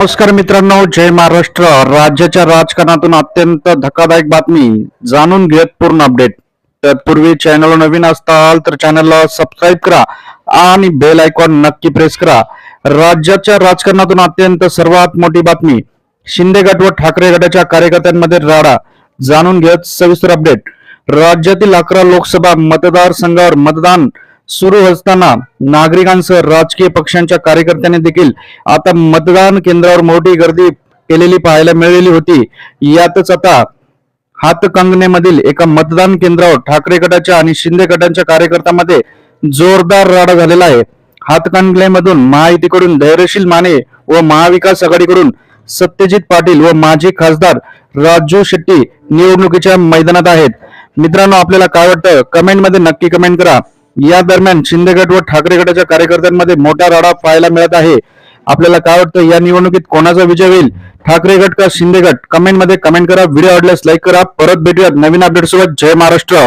नमस्कार मित्रांनो जय महाराष्ट्र. राज्याच्या राजकारणातून अत्यंत धक्कादायक बातमी जाणून घेत पूर्ण अपडेट तत्पूर्वी चॅनल नवीन असताल तर चॅनलला सबस्क्राईब करा आणि बेल आयकॉन नक्की प्रेस करा. राज्याच्या राजकारणातून अत्यंत सर्वात मोठी बातमी शिंदे गट व ठाकरे गटाच्या कार्यकर्त्यांमध्ये राडा. जाणून घेत सविस्तर अपडेट राज्यातील अकरा लोकसभा मतदारसंघावर मतदान सुरू असताना नागरिकांसह राजकीय पक्षांच्या कार्यकर्त्यांनी देखील आता मतदान केंद्रावर मोठी गर्दी केलेली पाहायला मिळालेली होती. यातच आता हातकंगनेमधील एका मतदान केंद्रावर ठाकरे गटाच्या आणि शिंदे गटाच्या कार्यकर्त्यांमध्ये जोरदार राडा झालेला आहे. हातकंगलेमधून महायुतीकडून धैर्यशील माने व महाविकास आघाडीकडून सत्यजित पाटील व माजी खासदार राजू शेट्टी निवडणुकीच्या मैदानात आहेत. मित्रांनो आपल्याला काय वाटतं? कमेंटमध्ये नक्की कमेंट करा. या दरम्यान शिंदे गट व ठाकरे गटाच्या कार्यकर्त्यांमध्ये मोठा राडा पाहायला मिळत आहे. आपल्याला काय वाटतं या निवडणुकीत कोणाचा विजय होईल? ठाकरे गट का शिंदे गट? कमेंटमध्ये कमेंट करा व्हिडिओ आवडल्यास लाईक करा. परत भेटूयात नवीन अपडेट सोबत. जय महाराष्ट्र.